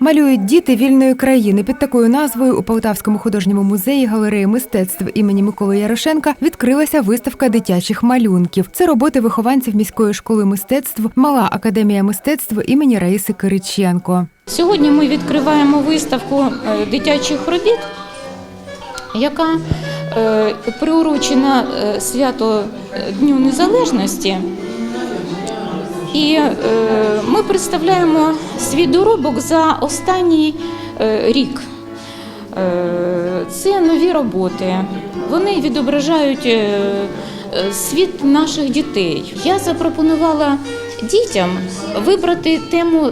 Малюють діти вільної країни. Під такою назвою у Полтавському художньому музеї галереї мистецтв імені Миколи Ярошенка відкрилася виставка дитячих малюнків. Це роботи вихованців міської школи мистецтв, мала академія мистецтв імені Раїси Кириченко. Сьогодні ми відкриваємо виставку е, дитячих робіт, яка е, приурочена е, свято Дню Незалежності. І е, ми представляємо свій доробок за останній е, рік. Е, Це нові роботи. Вони відображають світ наших дітей. Я запропонувала дітям вибрати тему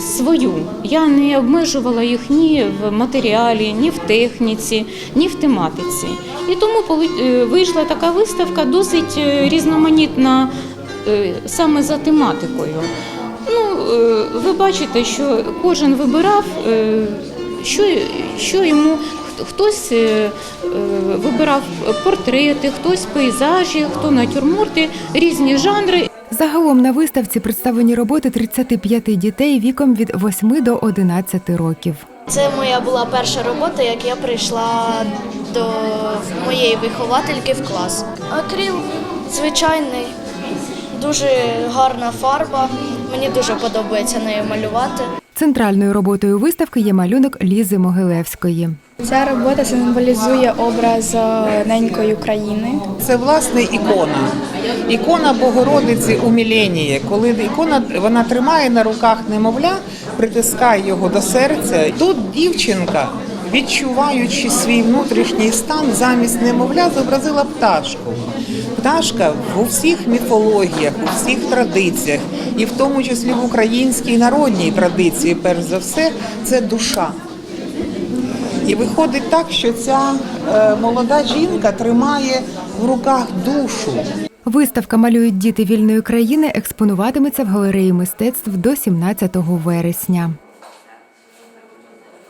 свою. Я не обмежувала їх ні в матеріалі, ні в техніці, ні в тематиці. І тому вийшла така виставка досить різноманітна саме за тематикою. Ну, е, ви бачите, що кожен вибирав, е, що, що йому хтось е, е, вибирав портрети, хтось пейзажі, хто натюрморти, різні жанри. Загалом на виставці представлені роботи 35 дітей віком від 8 до 11 років. Це моя була перша робота, як я прийшла до моєї виховательки в клас. Акрил звичайний, дуже гарна фарба. Мені дуже подобається нею малювати. Центральною роботою виставки є малюнок Лізи Могилевської. Ця робота символізує образ е, ненької України. Це власне ікона. Ікона Богородиці у Міленії. Коли ікона вона тримає на руках немовля, притискає його до серця. Тут дівчинка, відчуваючи свій внутрішній стан, замість немовля зобразила пташку. Пташка в усіх міфологіях, у всіх традиціях, і в тому числі в українській народній традиції, перш за все, це душа. І виходить так, що ця е, молода жінка тримає в руках душу. Виставка малюють діти вільної країни експонуватиметься в галереї мистецтв до 17 вересня.